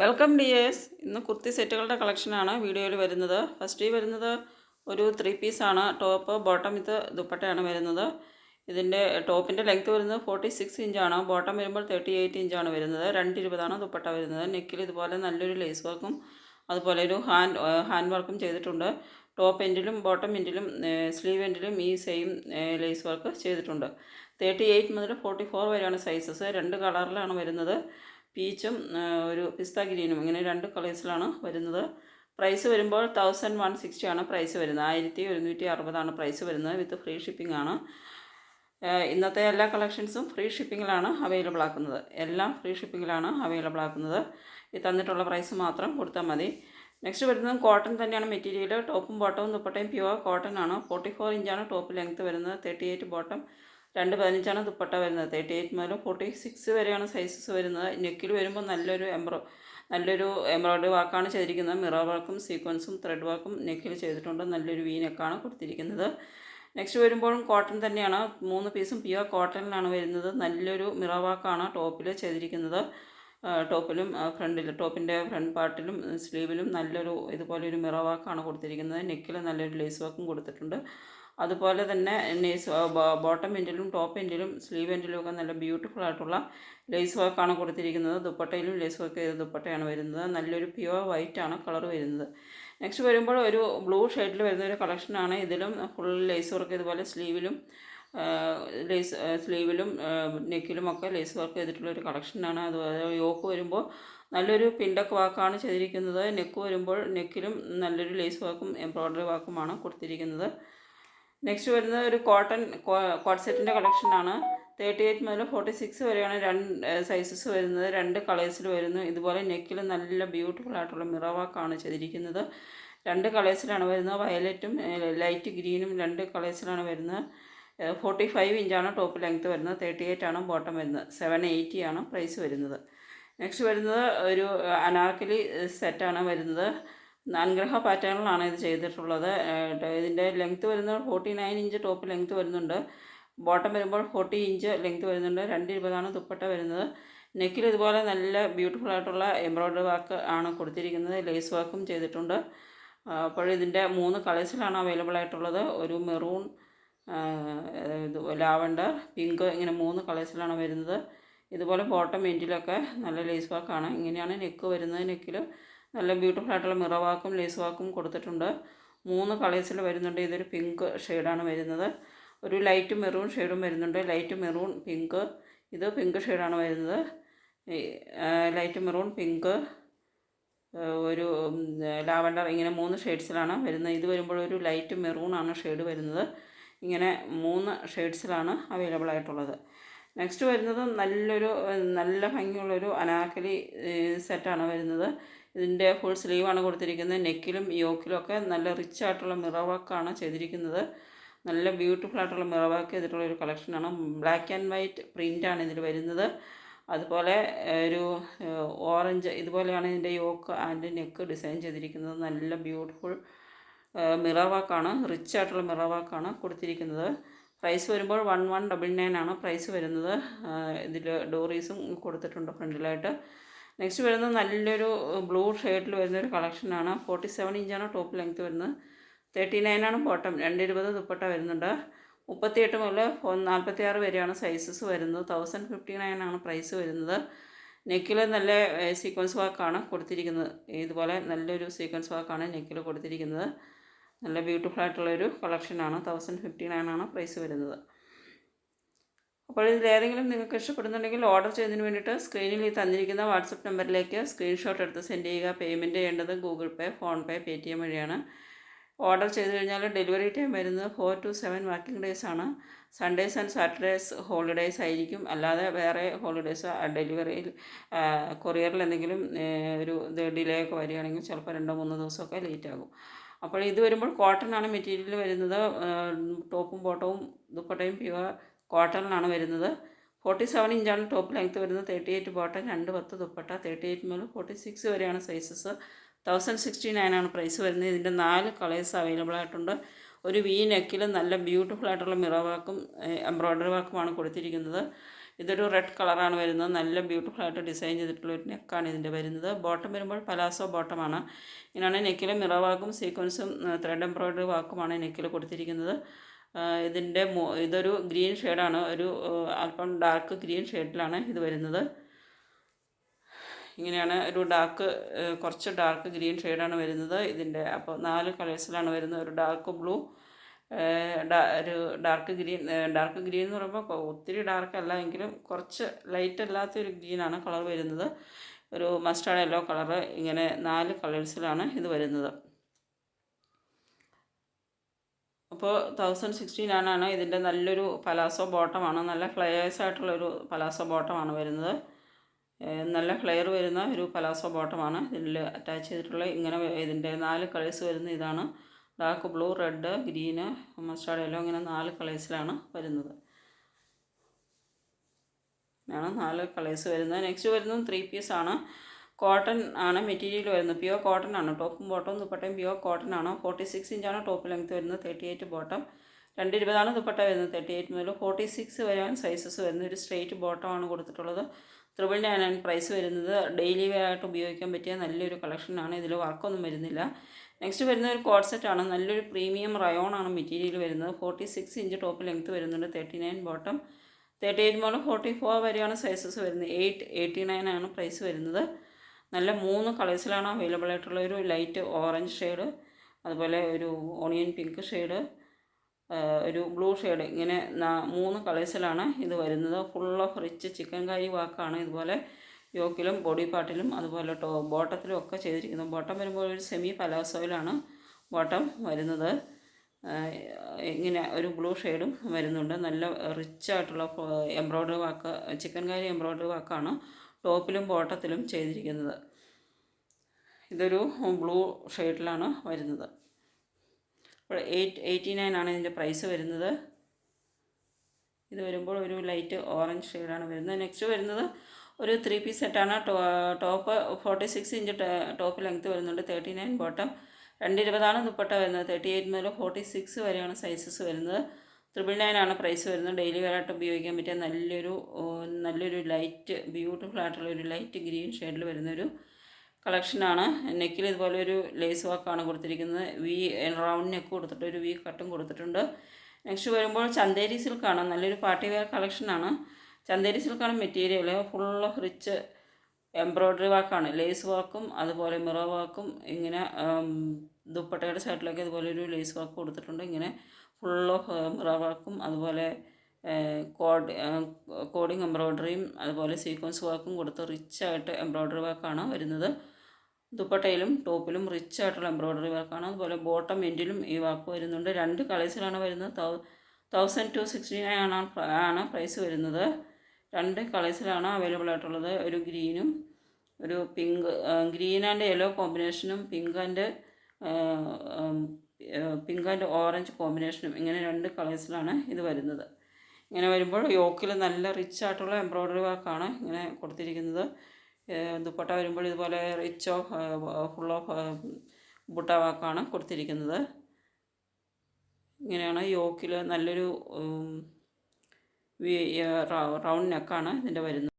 Welcome dears ഇന്ന് കുർത്തി സെറ്റുകളുടെ കളക്ഷനാണ് വീഡിയോയിൽ വരുന്നത്. ഫസ്റ്റ് വരുന്നത് ഒരു ത്രീ പീസാണ് ടോപ്പ് ബോട്ടം ഇത് ദുപ്പട്ടയാണ് വരുന്നത്. ഇതിന്റെ ടോപ്പിന്റെ ലെങ്ത് വരുന്നത് ഫോർട്ടി സിക്സ് ഇഞ്ചാണ് ബോട്ടം വരുമ്പോൾ തേർട്ടി എയ്റ്റ് ഇഞ്ചാണ് വരുന്നത്. രണ്ട് ഇരുപതാണ് ദുപ്പട്ട വരുന്നത്. നെക്കിൽ ഇതുപോലെ നല്ലൊരു ലേസ് വർക്കും അതുപോലെ ഒരു ഹാൻഡ് ഹാൻഡ് വർക്കും ചെയ്തിട്ടുണ്ട്. ടോപ്പ് എൻഡിലും ബോട്ടം എൻഡിലും സ്ലീവ് എൻഡിലും ഈ സെയിം ലേസ് വർക്ക് ചെയ്തിട്ടുണ്ട്. തേർട്ടി എയ്റ്റ് മുതൽ ഫോർട്ടി ഫോർ വരെയാണ് സൈസസ് രണ്ട് കളറിലാണ് വരുന്നത്. പീച്ചും ഒരു പിസ്ത ഗ്രീനും. ഇങ്ങനെ രണ്ട് കളേഴ്സിലാണ് വരുന്നത്. പ്രൈസ് വരുമ്പോൾ തൗസൻഡ് വൺ സിക്സ്റ്റി ആണ് പ്രൈസ് വരുന്നത്. ആയിരത്തി ഒരുന്നൂറ്റി അറുപതാണ് പ്രൈസ് വരുന്നത് വിത്ത് ഫ്രീ ഷിപ്പിംഗ് ആണ് ഇന്നത്തെ എല്ലാ കളക്ഷൻസും ഫ്രീ ഷിപ്പിങ്ങിലാണ് അവൈലബിൾ ആക്കുന്നത് എല്ലാം ഫ്രീ ഷിപ്പിങ്ങിലാണ് അവൈലബിൾ ആക്കുന്നത് ഈ തന്നിട്ടുള്ള പ്രൈസ് മാത്രം കൊടുത്താൽ മതി. നെക്സ്റ്റ് വരുന്നത് കോട്ടൺ തന്നെയാണ് മെറ്റീരിയൽ ടോപ്പും ബോട്ടവും ദുപ്പട്ടയും പ്യുവർ കോട്ടൺ ആണ്. ഫോർട്ടി ഫോർ ഇഞ്ചാണ് ടോപ്പ് ലെങ്ത്ത് വരുന്നത്. Thirty eight bottom. രണ്ട് പതിനഞ്ചാണ് ദുപ്പട്ട വരുന്നത്. തേർട്ടി എയ്റ്റ് മുതൽ ഫോർട്ടി സിക്സ് വരെയാണ് സൈസസ് വരുന്നത്. നെക്കിൽ വരുമ്പോൾ നല്ലൊരു എംബ്രോ നല്ലൊരു എംബ്രോയ്ഡറി വർക്കാണ് ചെയ്തിരിക്കുന്നത്. മിറർ വർക്കും സീക്വൻസും ത്രെഡ് വർക്കും നെക്കിൽ ചെയ്തിട്ടുണ്ട്. നല്ലൊരു വി നെക്കാണ് കൊടുത്തിരിക്കുന്നത്. നെക്സ്റ്റ് വരുമ്പോഴും കോട്ടൺ തന്നെയാണ്. മൂന്ന് പീസും പ്യുവർ കോട്ടണിലാണ് വരുന്നത്. നല്ലൊരു മിറർ വർക്കാണ് ടോപ്പിൽ ചെയ്തിരിക്കുന്നത്. ടോപ്പിലും ഫ്രണ്ടിൽ ടോപ്പിന്റെ ഫ്രണ്ട് പാർട്ടിലും സ്ലീവിലും നല്ലൊരു ഇതുപോലെ ഒരു മിറ കൊടുത്തിരിക്കുന്നത്. നെക്കിൽ നല്ലൊരു ലേസ് വർക്കും കൊടുത്തിട്ടുണ്ട്. അതുപോലെ തന്നെ നെയ്സ് ബോട്ടം എൻഡിലും ടോപ്പ് എൻഡിലും സ്ലീവ് എൻഡിലും ഒക്കെ നല്ല ബ്യൂട്ടിഫുൾ ആയിട്ടുള്ള ലേസ് വർക്കാണ് കൊടുത്തിരിക്കുന്നത്. ദുപ്പട്ടയിലും ലേസ് വർക്ക് ചെയ്ത ദുപ്പട്ടയാണ് വരുന്നത്. നല്ലൊരു പ്യുവർ വൈറ്റ് ആണ് കളർ വരുന്നത്. നെക്സ്റ്റ് വരുമ്പോൾ ഒരു ബ്ലൂ ഷെയ്ഡിൽ വരുന്ന ഒരു കളക്ഷനാണ്. ഇതിലും ഫുൾ ലേസ് വർക്ക് ഇതുപോലെ സ്ലീവിലും ലേസ് സ്ലീവിലും നെക്കിലും ഒക്കെ ലേസ് വർക്ക് ചെയ്തിട്ടുള്ള ഒരു കളക്ഷനാണ്. അതുപോലെ യോക്ക് വരുമ്പോൾ നല്ലൊരു പിൻഡക്ക് വാക്കാണ് ചെയ്തിരിക്കുന്നത്. നെക്ക് വരുമ്പോൾ നെക്കിലും നല്ലൊരു ലേസ് വർക്കും എംബ്രോയ്ഡറി വർക്കുമാണ് കൊടുത്തിരിക്കുന്നത്. നെക്സ്റ്റ് വരുന്നത് ഒരു കോട്ടൺ കോട്ട് സെറ്റിന്റെ കളക്ഷനാണ്. തേർട്ടി എയ്റ്റ് മുതൽ ഫോർട്ടി സിക്സ് വരെയാണ് രണ്ട് സൈസസ് വരുന്നത്. രണ്ട് കളേഴ്സിൽ വരുന്നു. ഇതുപോലെ നെക്കിൽ നല്ല ബ്യൂട്ടിഫുൾ ആയിട്ടുള്ള മിറവാക്കാണ് ചെയ്തിരിക്കുന്നത്. രണ്ട് കളേഴ്സിലാണ് വരുന്നത്. വയലറ്റും ലൈറ്റ് ഗ്രീനും രണ്ട് കളേഴ്സിലാണ് വരുന്നത്. ഫോർട്ടി ഫൈവ് ഇഞ്ചാണ് ടോപ്പ് ലെങ്ത്ത് വരുന്നത് തേർട്ടി എയ്റ്റ് ആണ് ബോട്ടം വരുന്നത് സെവൻ എയ്റ്റി ആണ് പ്രൈസ് വരുന്നത്. നെക്സ്റ്റ് വരുന്നത് ഒരു അനാർക്കലി സെറ്റാണ് വരുന്നത്. അനുഗ്രഹ പാറ്റേണിലാണ് ഇത് ചെയ്തിട്ടുള്ളത്. ഇതിന്റെ ലെങ്ത്ത് വരുന്നത് forty nine inch top length വരുന്നുണ്ട്. ബോട്ടം വരുമ്പോൾ ഫോർട്ടി ഇഞ്ച് ലെങ്ത്ത് വരുന്നുണ്ട്. രണ്ട് ഇരുപതാണ് ദുപ്പട്ട വരുന്നത്. നെക്കിൽ ഇതുപോലെ നല്ല ബ്യൂട്ടിഫുൾ ആയിട്ടുള്ള എംബ്രോയ്ഡറി വർക്ക് ആണ് കൊടുത്തിരിക്കുന്നത്. ലേസ് വർക്കും ചെയ്തിട്ടുണ്ട്. അപ്പോൾ ഇതിന്റെ മൂന്ന് കളേഴ്സിലാണ് അവൈലബിൾ ആയിട്ടുള്ളത്. ഒരു മെറൂൺ ലാവണ്ടർ പിങ്ക് ഇങ്ങനെ മൂന്ന് കളേഴ്സിലാണ് വരുന്നത്. ഇതുപോലെ ബോട്ടം എൻഡിലൊക്കെ നല്ല ലേസ് വർക്കാണ് ഇങ്ങനെയാണ് നെക്ക് വരുന്നത്. നെക്കിൽ നല്ല ബ്യൂട്ടിഫുൾ ആയിട്ടുള്ള മിറ വാക്കും ലേസ് വാക്കും കൊടുത്തിട്ടുണ്ട്. മൂന്ന് കളേഴ്സിൽ വരുന്നുണ്ട്. ഇതൊരു പിങ്ക് ഷെയ്ഡാണ് വരുന്നത്. ഒരു ലൈറ്റ് മെറൂൺ ഷെയ്ഡും വരുന്നുണ്ട്. ലൈറ്റ് മെറൂൺ പിങ്ക് ഇത് പിങ്ക് ഷെയ്ഡാണ് വരുന്നത്. ലൈറ്റ് മെറൂൺ പിങ്ക് ഒരു ലാവണ്ടർ ഇങ്ങനെ മൂന്ന് ഷെയ്ഡ്സിലാണ് വരുന്നത്. ഇത് വരുമ്പോൾ ഒരു ലൈറ്റ് മെറൂൺ ആണ് ഷെയ്ഡ് വരുന്നത്. ഇങ്ങനെ മൂന്ന് ഷെയ്ഡ്സിലാണ് അവൈലബിൾ ആയിട്ടുള്ളത്. നെക്സ്റ്റ് വരുന്നത് നല്ലൊരു നല്ല ഭംഗിയുള്ളൊരു അനാർക്കലി സെറ്റാണ് വരുന്നത്. ഇതിന്റെ ഫുൾ സ്ലീവാണ് കൊടുത്തിരിക്കുന്നത്. നെക്കിലും യോക്കിലും ഒക്കെ നല്ല റിച്ച് ആയിട്ടുള്ള മിറർ വർക്കാണ് ചെയ്തിരിക്കുന്നത്. നല്ല ബ്യൂട്ടിഫുൾ ആയിട്ടുള്ള മിറർ വർക്ക് ചെയ്തിട്ടുള്ള ഒരു കളക്ഷനാണ് ബ്ലാക്ക് ആൻഡ് വൈറ്റ് പ്രിന്റാണ് ഇതിൽ വരുന്നത്. അതുപോലെ ഒരു ഓറഞ്ച് ഇതുപോലെയാണ് ഇതിന്റെ യോക്ക് ആൻഡ് നെക്ക് ഡിസൈൻ ചെയ്തിരിക്കുന്നത്. നല്ല ബ്യൂട്ടിഫുൾ മിറർ വാക്കാണ് റിച്ച് ആയിട്ടുള്ള മിറർ വാക്കാണ് കൊടുത്തിരിക്കുന്നത്. പ്രൈസ് വരുമ്പോൾ വൺ വൺ ഡബിൾ നയൻ ആണ് പ്രൈസ് വരുന്നത്. ഇതിൽ ഡോറീസും കൊടുത്തിട്ടുണ്ട് ഫ്രണ്ടിലായിട്ട്. നെക്സ്റ്റ് വരുന്നത് നല്ലൊരു ബ്ലൂ ഷെയ്ഡിൽ വരുന്നൊരു കളക്ഷനാണ് ഫോർട്ടി സെവൻ ഇഞ്ചാണ് ടോപ്പ് ലെങ്ത്ത് വരുന്നത്. തേർട്ടി ആണ് ബോട്ടം രണ്ട് ഇരുപത് ദുപ്പട്ട വരുന്നുണ്ട്. മുപ്പത്തിയെട്ട് മുതൽ നാൽപ്പത്തി ആറ് വരെയാണ് സൈസസ് വരുന്നത്. തൗസൻഡ് ഫിഫ്റ്റി നയനാണ് പ്രൈസ് വരുന്നത്. നെക്കിൽ നല്ല സീക്വൻസ് വർക്കാണ് കൊടുത്തിരിക്കുന്നത്. ഇതുപോലെ നല്ലൊരു സീക്വൻസ് വർക്കാണ് നെക്കിൽ കൊടുത്തിരിക്കുന്നത്. നല്ല ബ്യൂട്ടിഫുൾ ആയിട്ടുള്ളൊരു കളക്ഷനാണ് തൗസൻഡ് ഫിഫ്റ്റി ആണ് പ്രൈസ് വരുന്നത്. അപ്പോൾ ഇതിലേതെങ്കിലും നിങ്ങൾക്ക് ഇഷ്ടപ്പെടുന്നുണ്ടെങ്കിൽ ഓർഡർ ചെയ്യുന്നതിന് വേണ്ടിയിട്ട് സ്ക്രീനിൽ ഈ തന്നിരിക്കുന്ന വാട്സപ്പ് നമ്പറിലേക്ക് സ്ക്രീൻഷോട്ട് എടുത്ത് സെൻഡ് ചെയ്യുക. പേയ്മെന്റ് ചെയ്യേണ്ടത് Google Pay PhonePe Paytm വഴിയാണ്. ഓർഡർ ചെയ്ത് കഴിഞ്ഞാൽ ഡെലിവറി ടൈം വരുന്നത് four to seven working days ആണ്. സൺഡേസ് ആൻഡ് സാറ്റർഡേസ് ഹോളിഡേയ്സ് ആയിരിക്കും. അല്ലാതെ വേറെ ഹോളിഡേയ്സ് ഡെലിവറിയിൽ കൊറിയറിൽ എന്തെങ്കിലും ഒരു ഡിലേ ഒക്കെ വരികയാണെങ്കിൽ ചിലപ്പോൾ രണ്ടോ മൂന്നോ ദിവസമൊക്കെ ലേറ്റ് ആകും. അപ്പോൾ ഇത് വരുമ്പോൾ കോട്ടൺ ആണ് മെറ്റീരിയൽ വരുന്നത്. ടോപ്പും ബോട്ടവും ദുപ്പട്ടയും പ്യുവർ കോട്ടണിലാണ് വരുന്നത്. ഫോർട്ടി സെവൻ ഇഞ്ചാണ് ടോപ്പ് ലെങ്ത്ത് വരുന്നത്. തേർട്ടി എയ്റ്റ് ബോട്ടം രണ്ട് പത്ത് ദുപ്പട്ട. തേർട്ടി എയ്റ്റ് മുതൽ ഫോർട്ടി സിക്സ് വരെയാണ് സൈസസ് തൗസൻഡ് സിക്സ്റ്റി നയനാണ് പ്രൈസ് വരുന്നത്. ഇതിന്റെ നാല് കളേഴ്സ് അവൈലബിൾ ആയിട്ടുണ്ട്. ഒരു വി നെക്കിൽ നല്ല ബ്യൂട്ടിഫുൾ ആയിട്ടുള്ള മിറർ വർക്കും എംബ്രോയ്ഡറി വർക്കുമാണ് കൊടുത്തിരിക്കുന്നത്. ഇതൊരു റെഡ് കളറാണ് വരുന്നത്. നല്ല ബ്യൂട്ടിഫുൾ ആയിട്ട് ഡിസൈൻ ചെയ്തിട്ടുള്ള ഒരു നെക്കാണ് ഇതിന്റെ വരുന്നത്. ബോട്ടം വരുമ്പോൾ പലാസോ ബോട്ടമാണ് ഇങ്ങനെയാണ് നെക്കിൽ മിറർ വാക്കും സീക്വൻസും ത്രെഡ് എംബ്രോയ്ഡറി വാക്കുമാണ് നെക്കിൽ കൊടുത്തിരിക്കുന്നത്. ഇതിന്റെ ഇതൊരു ഗ്രീൻ ഷെയ്ഡാണ് ഒരു അല്പം ഡാർക്ക് ഗ്രീൻ ഷെയ്ഡിലാണ് ഇത് വരുന്നത്. ഇങ്ങനെയാണ് ഒരു ഡാർക്ക് കുറച്ച് ഡാർക്ക് ഗ്രീൻ ഷെയ്ഡാണ് വരുന്നത്. ഇതിന്റെ അപ്പോൾ നാല് കളേഴ്സിലാണ് വരുന്നത്. ഒരു ഡാർക്ക് ബ്ലൂ ഒരു ഡാർക്ക് ഗ്രീൻ ഡാർക്ക് ഗ്രീൻ എന്ന് പറയുമ്പോൾ ഒത്തിരി ഡാർക്ക് അല്ല എങ്കിലും കുറച്ച് ലൈറ്റ് അല്ലാത്ത ഒരു ഗ്രീനാണ് കളർ വരുന്നത്. ഒരു മസ്റ്റാർഡ് യെല്ലോ കളർ ഇങ്ങനെ നാല് കളേഴ്സിലാണ് ഇത് വരുന്നത്. അപ്പോൾ തൗസൻഡ് സിക്സ്റ്റീൻ ആണ് ഇതിന്റെ നല്ലൊരു പലാസോ ബോട്ടമാണ് നല്ല ഫ്ലെയേഴ്സ് ആയിട്ടുള്ളൊരു പലാസോ ബോട്ടമാണ് വരുന്നത്. നല്ല ഫ്ലെയർ വരുന്ന ഒരു പലാസോ ബോട്ടമാണ് ഇതിൽ അറ്റാച്ച് ചെയ്തിട്ടുള്ള ഇങ്ങനെ ഇതിന്റെ നാല് കളേഴ്സ് വരുന്ന ഇതാണ്. Dark blue red green mustard yellow ഇങ്ങനെ നാല് കളേഴ്സിലാണ് വരുന്നത്. ആണ് നാല് കളേഴ്സ് വരുന്നത്. നെക്സ്റ്റ് വരുന്നത് ത്രീ പീസ് ആണ്. കോട്ടൺ ആണ് മെറ്റീരിയൽ വരുന്നത്. പ്യുവർ കോട്ടൺ ആണ്. ടോപ്പും ബോട്ടവും ദുപ്പട്ടയും പ്യുവർ കോട്ടൺ ആണ്. ഫോർട്ടി സിക്സ് ഇഞ്ചാണ് ടോപ്പ് ലെങ്ത് വരുന്നത്. തേർട്ടി എയ്റ്റ് ബോട്ടം രണ്ട് ഇരുപതാണ് ദുപ്പട്ട വരുന്നത്. തേർട്ടി എയ്റ്റ് മുതൽ ഫോർട്ടി സിക്സ് വരെയാണ് സൈസസ് വരുന്നത്. ഒരു സ്ട്രെയിറ്റ് ബോട്ടമാണ് കൊടുത്തിട്ടുള്ളത്. ത്രിബിൾ നയൻ പ്രൈസ് വരുന്നത്. ഡെയിലി വെയർ ആയിട്ട് ഉപയോഗിക്കാൻ പറ്റിയ നല്ലൊരു കളക്ഷനാണ് ഇതിൽ വർക്കൊന്നും വരുന്നില്ല. നെക്സ്റ്റ് വരുന്ന ഒരു കോഡ് സെറ്റാണ് നല്ലൊരു പ്രീമിയം റയോൺ ആണ് മെറ്റീരിയൽ വരുന്നത്. Forty six inch top length വരുന്നുണ്ട്. Thirty nine bottom thirty eight മുതൽ ഫോർട്ടി ഫോർ വരെയാണ് സൈസസ് വരുന്നത്. എയ്റ്റ് എയ്റ്റി നയൻ ആണ് പ്രൈസ് വരുന്നത്. നല്ല മൂന്ന് കളേഴ്സിലാണ് അവൈലബിൾ ആയിട്ടുള്ള ഒരു ലൈറ്റ് ഓറഞ്ച് ഷെയ്ഡ് അതുപോലെ ഒരു ഓണിയൻ പിങ്ക് ഷെയ്ഡ് ഒരു ബ്ലൂ ഷെയ്ഡ്. ഇങ്ങനെ മൂന്ന് കളേഴ്സിലാണ് ഇത് വരുന്നത്. Full of rich chikankari വാക്കാണ് ഇതുപോലെ. യോക്കിലും ബോഡി പാർട്ടിലും അതുപോലെ ടോ ബോട്ടത്തിലും ഒക്കെ ചെയ്തിരിക്കുന്നു ബോട്ടം വരുമ്പോൾ ഒരു സെമി പലാസോയിലാണ് ബോട്ടം വരുന്നത്. ഇങ്ങനെ ഒരു ബ്ലൂ ഷെയ്ഡും വരുന്നുണ്ട്. നല്ല റിച്ച് ആയിട്ടുള്ള embroidery work chikankari embroidery വാക്കാണ് ടോപ്പിലും ബോട്ടത്തിലും ചെയ്തിരിക്കുന്നത്. ഇതൊരു ബ്ലൂ ഷെയ്ഡിലാണ് വരുന്നത്. അപ്പോൾ എയ്റ്റ് എയ്റ്റി നയൻ ആണ് ഇതിന്റെ പ്രൈസ് വരുന്നത്. ഇത് വരുമ്പോൾ ഒരു ലൈറ്റ് ഓറഞ്ച് ഷെയ്ഡാണ് വരുന്നത്. നെക്സ്റ്റ് വരുന്നത് ഒരു ത്രീ പീസ് സെറ്റാണ് top forty six inch top length വരുന്നുണ്ട് തേർട്ടി നയൻ ബോട്ടം രണ്ട് ഇരുപതാണ് ദുപ്പട്ട വരുന്നത്. തേർട്ടി എയ്റ്റ് മുതൽ ഫോർട്ടി സിക്സ് വരെയാണ് സൈസസ് വരുന്നത്. നയൻ ആണ് പ്രൈസ് വരുന്നത്. ഡെയിലി വെയറായിട്ട് ഉപയോഗിക്കാൻ പറ്റിയ നല്ലൊരു നല്ലൊരു ലൈറ്റ് ബ്യൂട്ടിഫുൾ ആയിട്ടുള്ള ഒരു ലൈറ്റ് ഗ്രീൻ ഷെയ്ഡിൽ വരുന്നൊരു കളക്ഷനാണ്. നെക്കിൽ ഇതുപോലെ ഒരു ലേസ് വർക്കാണ് കൊടുത്തിരിക്കുന്നത്. വി റൗണ്ട് നെക്ക് കൊടുത്തിട്ട് ഒരു വി കട്ടും കൊടുത്തിട്ടുണ്ട്. നെക്സ്റ്റ് വരുമ്പോൾ ചന്തേരി സിൽക്കാണ്. നല്ലൊരു പാർട്ടി വെയർ കളക്ഷനാണ്. ചന്തേരി സിൽക്കാണ് മെറ്റീരിയൽ. ഫുൾ റിച്ച് എംബ്രോയ്ഡറി വർക്കാണ്. ലേസ് വർക്കും അതുപോലെ മിറർ വർക്കും ഇങ്ങനെ ദുപ്പട്ടയുടെ സൈഡിലൊക്കെ ഇതുപോലെ ഒരു ലേസ് വർക്ക് കൊടുത്തിട്ടുണ്ട്. ഇങ്ങനെ ഫുൾ ഓഫ് വർക്കും അതുപോലെ കോഡ് കോഡിങ് എംബ്രോയ്ഡറിയും അതുപോലെ സീക്വൻസ് വർക്കും കൊടുത്ത് റിച്ച് ആയിട്ട് എംബ്രോയ്ഡറി വർക്കാണ് വരുന്നത്. ദുപ്പട്ടയിലും ടോപ്പിലും റിച്ച് ആയിട്ടുള്ള എംബ്രോയ്ഡറി വർക്കാണ്. അതുപോലെ ബോട്ടം എൻഡിലും ഈ വർക്ക് വരുന്നുണ്ട്. രണ്ട് കളേഴ്സിലാണ് വരുന്നത്. Thou thousand two sixty nine ആണ് ആണ് പ്രൈസ് വരുന്നത്. രണ്ട് കളേഴ്സിലാണ് അവൈലബിൾ ആയിട്ടുള്ളത് ഒരു ഗ്രീനും ഒരു പിങ്ക് ഗ്രീൻ ആൻഡ് യെല്ലോ കോമ്പിനേഷനും pink and pink and orange കോമ്പിനേഷനും ഇങ്ങനെ രണ്ട് കളേഴ്സിലാണ് ഇത് വരുന്നത്. ഇങ്ങനെ വരുമ്പോൾ യോക്കിൽ നല്ല റിച്ച് ആയിട്ടുള്ള എംബ്രോയ്ഡറി വർക്കാണ് ഇങ്ങനെ കൊടുത്തിരിക്കുന്നത്. ദുപ്പട്ട വരുമ്പോൾ ഇതുപോലെ റിച്ചോ ഓഫ് ബുട്ട വർക്കാണ് കൊടുത്തിരിക്കുന്നത്. ഇങ്ങനെയാണ് യോക്കിൽ നല്ലൊരു റൗണ്ട് നെക്കാണ് ഇതിന്റെ വരുന്നത്.